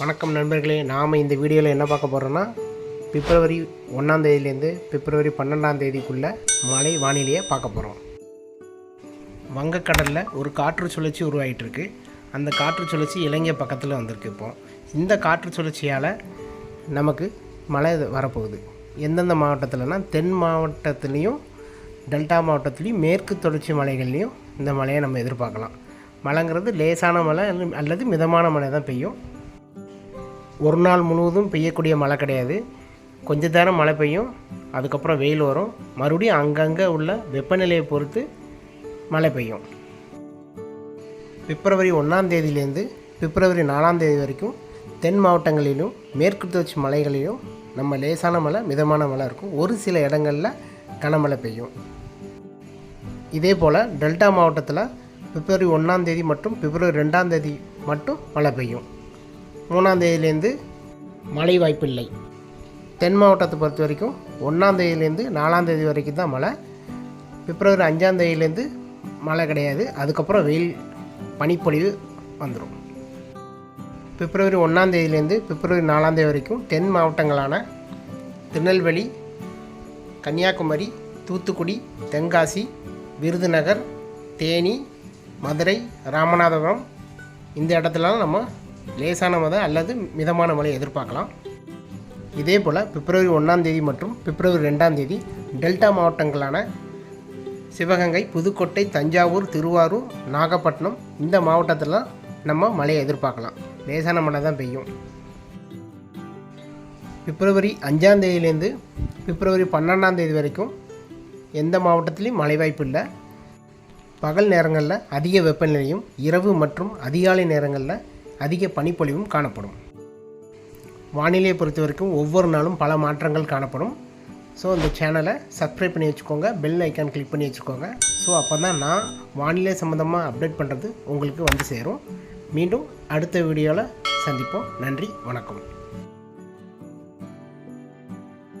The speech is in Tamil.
வணக்கம் நண்பர்களே நாம் இந்த வீடியோவில் என்ன பார்க்க போகிறோன்னா பிப்ரவரி ஒன்றாம் தேதியிலேருந்து பிப்ரவரி பன்னெண்டாம் தேதிக்குள்ளே மழை வானிலையை பார்க்க போகிறோம் வங்கக்கடலில் ஒரு காற்று சுழற்சி உருவாகிட்டுருக்கு அந்த காற்று சுழற்சி இலங்கை பக்கத்தில் வந்திருக்கு இப்போ. இந்த காற்று சுழற்சியால் நமக்கு மழை வரப்போகுது. எந்தெந்த மாவட்டத்தில்னா தென் மாவட்டத்துலேயும் டெல்டா மாவட்டத்துலேயும் மேற்கு தொடர்ச்சி மலைகள்லேயும் இந்த மழையை நம்ம எதிர்பார்க்கலாம். மழைங்கிறது லேசான மழை அல்லது மிதமான மழை தான் பெய்யும். ஒரு நாள் முழுவதும் பெய்யக்கூடிய மழை கிடையாது. கொஞ்ச நேரம் மழை பெய்யும். அதுக்கப்புறம் வெயில் வரும். மறுபடியும் அங்கங்கே உள்ள வெப்பநிலையை பொறுத்து மழை பெய்யும். பிப்ரவரி ஒன்றாம் தேதியிலேருந்து பிப்ரவரி நாலாம் தேதி வரைக்கும் தென் மாவட்டங்களிலும் மேற்கு தொடர்ச்சி மலைகளிலும் நம்ம லேசான மழை மிதமான மழை இருக்கும். ஒரு சில இடங்களில் கனமழை பெய்யும். இதே போல் டெல்டா மாவட்டத்தில் பிப்ரவரி ஒன்றாம் தேதி மற்றும் பிப்ரவரி ரெண்டாம் தேதி மட்டும் மழை பெய்யும். மூணாம் தேதியிலேருந்து மழை வாய்ப்பில்லை. தென் மாவட்டத்தை பொறுத்த வரைக்கும் ஒன்றாம் தேதியிலேருந்து நாலாம் தேதி வரைக்கும் தான் மழை. பிப்ரவரி அஞ்சாம் தேதியிலேருந்து மழை கிடையாது. அதுக்கப்புறம் வெயில் பனிப்பொழிவு வந்துடும் பிப்ரவரி ஒன்றாம் தேதியிலேருந்து பிப்ரவரி நாலாம் தேதி வரைக்கும் தென் மாவட்டங்களான திருநெல்வேலி கன்னியாகுமரி தூத்துக்குடி தென்காசி விருதுநகர் தேனி மதுரை ராமநாதபுரம் இந்த இடத்துலலாம் நம்ம லேசான மழை அல்லது மிதமான மழை எதிர்பார்க்கலாம். இதே போல் பிப்ரவரி ஒன்றாம் தேதி மற்றும் பிப்ரவரி ரெண்டாம் தேதி டெல்டா மாவட்டங்களான சிவகங்கை புதுக்கோட்டை தஞ்சாவூர் திருவாரூர் நாகப்பட்டினம் இந்த மாவட்டத்தில் நம்ம மழையை எதிர்பார்க்கலாம். லேசான மழை தான் பெய்யும். பிப்ரவரி அஞ்சாம் தேதியிலேருந்து பிப்ரவரி பன்னெண்டாம் தேதி வரைக்கும் எந்த மாவட்டத்திலையும் மழை வாய்ப்பு இல்லை. பகல் நேரங்களில் அதிக வெப்பநிலையும் இரவு மற்றும் அதிகாலை நேரங்களில் அதிக பனிப்பொழிவும் காணப்படும். வானிலையை பொறுத்த வரைக்கும் ஒவ்வொரு நாளும் பல மாற்றங்கள் காணப்படும். ஸோ இந்த சேனலை சப்ஸ்கிரைப் பண்ணி வச்சுக்கோங்க பெல் ஐக்கான் கிளிக் பண்ணி வச்சுக்கோங்க. ஸோ அப்போ தான் நான் வானிலை சம்மந்தமாக அப்டேட் பண்ணுறது உங்களுக்கு வந்து சேரும். மீண்டும் அடுத்த வீடியோவில் சந்திப்போம். நன்றி வணக்கம்.